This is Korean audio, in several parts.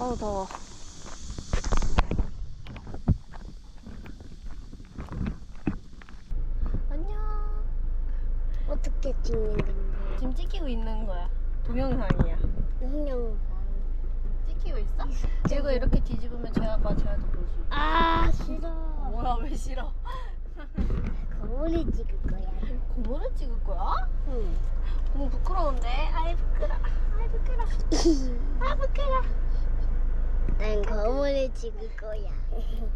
어우 더워. 안녕. 어떻게 찍는 건데? 지금 찍히고 있는 거야. 동영상이야. 그냥 찍히고 있어? 이거 이렇게 뒤집으면 제아가 제아도 볼 수. 있어. 아 싫어. 뭐야 왜 싫어? 거울을 찍을 거야. 고모를 찍을 거야? 응. 너무 부끄러운데. 아이 부끄러. 아이 부끄러. 아 부끄러. 난 거울을 찍을 거야.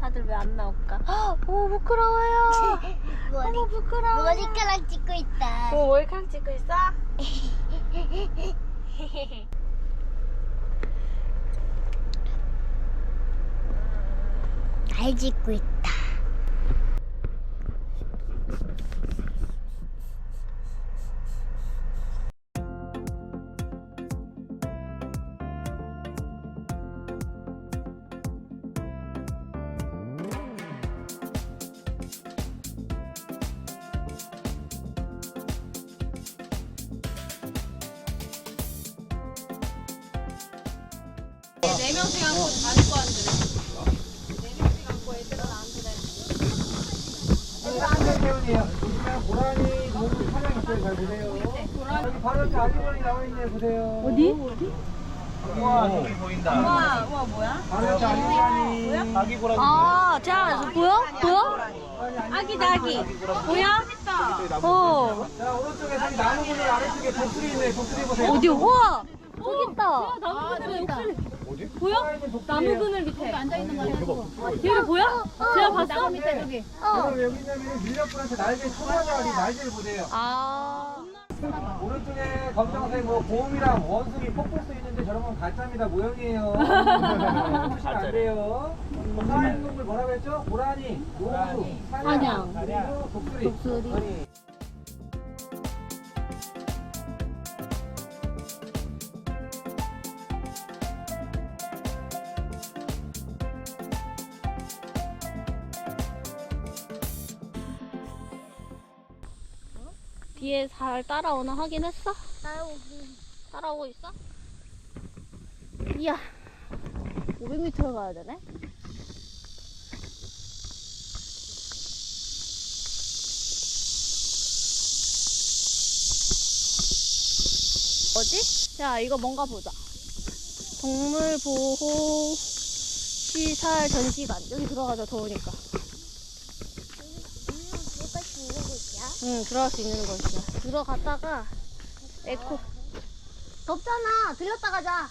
다들 왜 안 나올까? 오 부끄러워요. 머리 어머 부끄러워. 머리카락 찍고 있다. 오 머리카락 찍고 있어? 날 찍고 있다. 네 명씩 안고 안고 앉으래. 네 명씩 안고 애들은 앉으래. 태훈이에요. 보시면 고라니 몸 사냥 있어요. 잘 보세요. 여기 바로 옆에 아기고라니 나와 있네요. 보세요. 어디? 우와, 저기 보인다. 와, 와 뭐야? 바로 옆에 아기고라니. 아기 고라니. 아, 자, 보여? 보여? 아기다 아기. 보여? 어. 자, 오른쪽에 저기 나무 그늘 아래쪽에 독수리 있네. 독수리 보세요. 어디? 우와. 저기 있다. 어디? 보 여? 나무 그늘 밑에 앉아 있는 거 여기 보여? 제가 봤어? 나무 밑에 저기. 그럼 여기 있냐면 밀렵불한테 날개 초가자리 날개를 보세요. 아. 오른쪽에 검정색 뭐 곰이랑 원숭이 폭포수 있는데 저런 건 가짜입니다. 모형이에요. 보시면 안 돼요. 사는 동물 뭐라고 했죠? 고라니, 노루, 사냥, 그리고 독수리. 독수리. 뒤에 잘 따라오나 확인했어? 따라오기. 따라오고 있어? 이야. 500m를 가야 되네? 뭐지? 자, 이거 뭔가 보자. 동물보호 시설 전시관. 여기 들어가자, 더우니까. 뭐가 찍는 거야? 응, 들어갈 수 있는 곳이야. 들어갔다가 에코. 덥잖아. 들렸다 가자.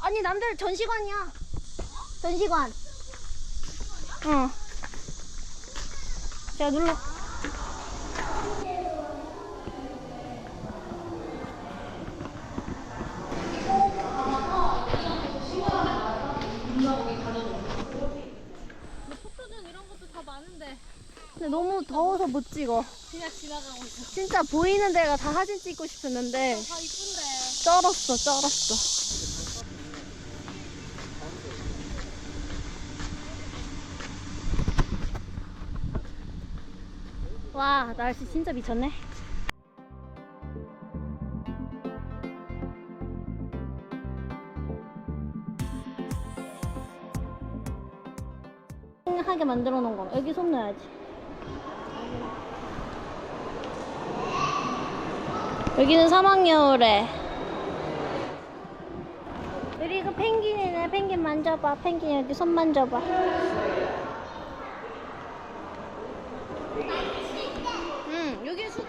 아니, 남들 전시관이야. 전시관. 응. 자, 눌러. 근데 너무 더워서 못 찍어. 그냥 지나가고 있어. 진짜 보이는 데가 다 사진 찍고 싶었는데 다 이쁜데. 쩔었어 쩔었어 와 날씨 진짜 미쳤네 하게 만들어 놓은 거 여기 손 넣어야지 여기는 사막여울에. 그리고 펭귄이네. 펭귄 만져봐. 펭귄 여기 손 만져봐. 응 여기 수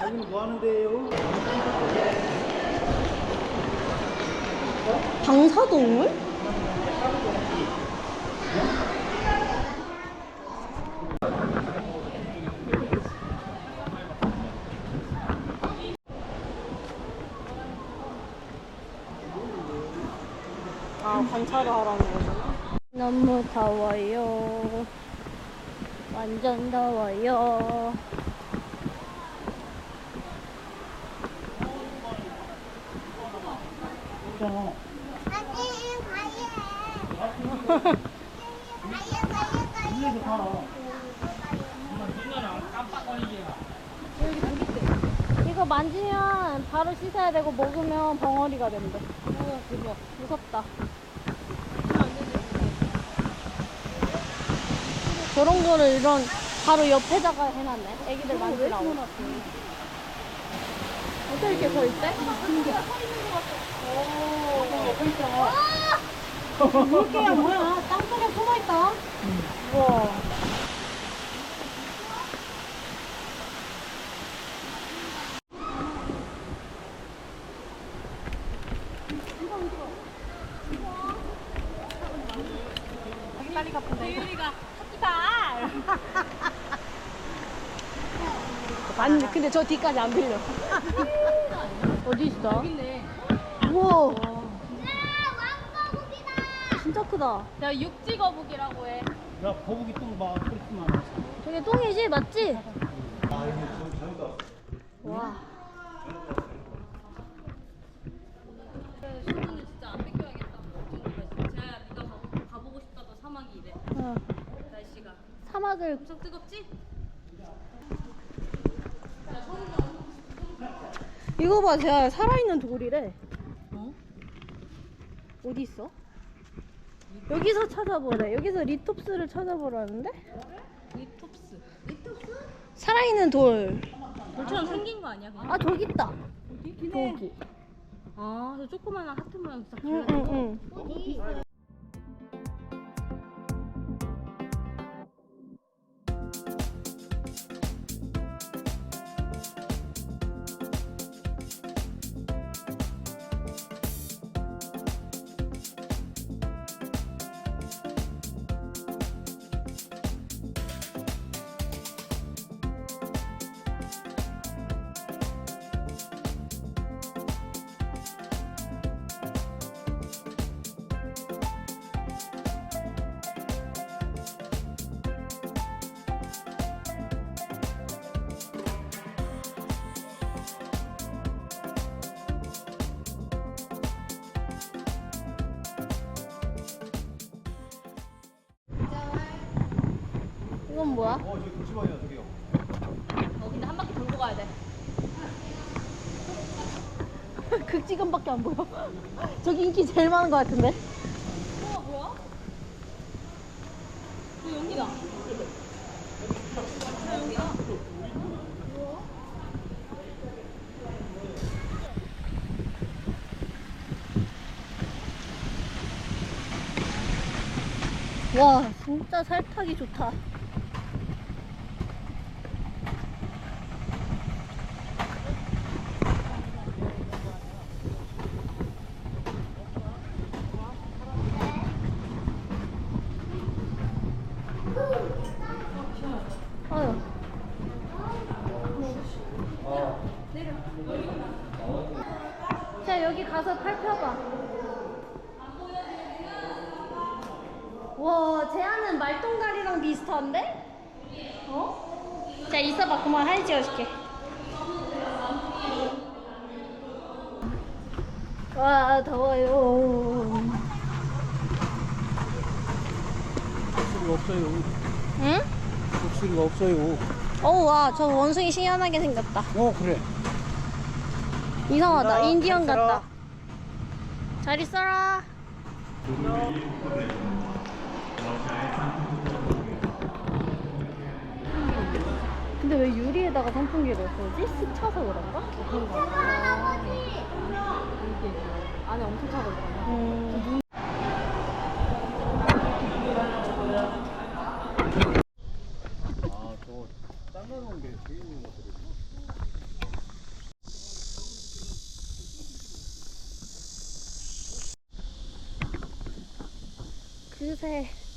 여기는 뭐 하는데요? 방사동물? 아 관찰을 하라는 거구나 너무 더워요 완전 더워요 가예. 만지면 바로 씻어야 되고 먹으면 벙어리가 된대. 오, 대박. 무섭다. 저런 거를 이런 바로 옆에다가 해놨네. 애기들 만지라고. 어떻게 이렇게 서 있대? 물개야 뭐야? 땅속에 숨어 있다. 우와. 가. 아니 근데 저 뒤까지 안 빌려. 어디 있어? 여기 있네. 우와. 진짜 크다. 야 육지 거북이라고 해. 야 거북이 똥봐 그렇구만 저게 똥이지 맞지? 와. 수분을 진짜 안 뺏겨야겠다. 제가 네가 가- 가보고 싶다던 사막이 이래. 어. 날씨가 사막을 엄청 뜨겁지? 이거 봐, 제가 살아있는 돌이래. 어? 어디 있어? 여기서 찾아보래. 여기서 리톱스를 찾아보라는데? 리톱스. 살아있는 돌. 돌처럼 생긴 거 아니야? 그냥? 아, 저기 있다. 어디? 저기. 아, 저 조그마한 하트 모양 딱. 응, 응, 응. 이건 뭐야? 어 저기 도시방이야 저기요 어, 근데 한 바퀴 돌고 가야 돼. 극지근밖에 안 보여. 저기 인기 제일 많은 것 같은데? 우와, 뭐야? 저 연기다. 저 연기다. 와, 진짜 살타기 좋다. 아유. 자, 여기 가서 팔 펴봐. 와, 쟤하는 말똥가리랑 비슷한데? 어? 자, 있어봐. 그만 사진 찍어줄게. 와, 더워요. 목소리가 없어요 응? 목소리가 없어요 어우, 와, 저 원숭이 신기하게 생겼다. 어 그래 이상하다. 자, 인디언. 같다. 잘 있어라. 근데 왜 유리에다가 선풍기를 쓰지? 습 차서 그런가? 안에 엄청 차고 있잖아. 음. 아 저거 잘라놓은 게 되게 있는 것들이 그새